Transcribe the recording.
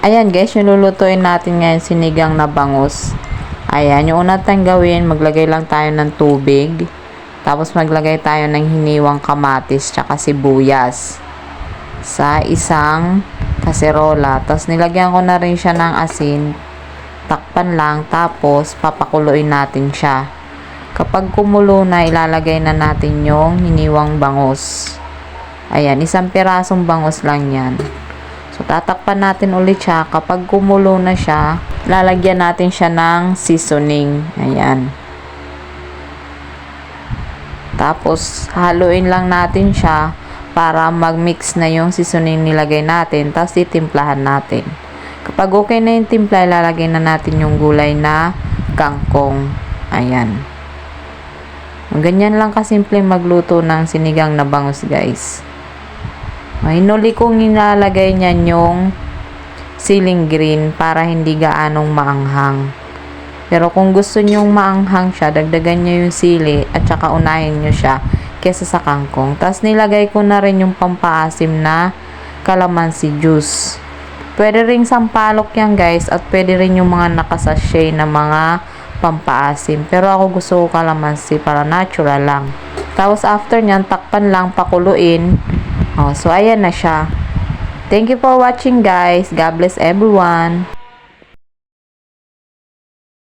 Ayan guys, yung lulutuin natin ngayon sinigang na bangus. Ayan, yung una tayong gawin, maglagay lang tayo ng tubig. Tapos maglagay tayo ng hiniwang kamatis tsaka sibuyas sa isang kaserola. Tapos nilagyan ko na rin siya ng asin. Takpan lang, tapos papakuluin natin siya. Kapag kumulo na, ilalagay na natin yung hiniwang bangus. Ayan, isang pirasong bangus lang yan. So, tatakpan natin ulit siya. Kapag kumulo na siya, lalagyan natin siya ng seasoning. Ayan. Tapos, haluin lang natin siya para mag-mix na yung seasoning nilagay natin. Tapos, titimplahan natin. Kapag okay na yung timpla, ilalagay na natin yung gulay na kangkong. Ayan. Ganyan lang kasimple magluto ng sinigang na bangus, guys. Hinuli kong nilalagay niyan yung ceiling green para hindi gaanong maanghang. Pero kung gusto nyong maanghang siya, dagdagan nyo yung sili at saka unahin nyo siya kesa sa kangkong. Tapos nilagay ko na rin yung pampaasim na calamansi juice. Pwede ring sampalok yan guys at pwede rin yung mga nakasashay na mga pampaasim. Pero ako gusto ko calamansi para natural lang. Tapos after nyan, takpan lang, pakuluin. Oh, so ayan na siya. Thank you for watching guys. God bless everyone.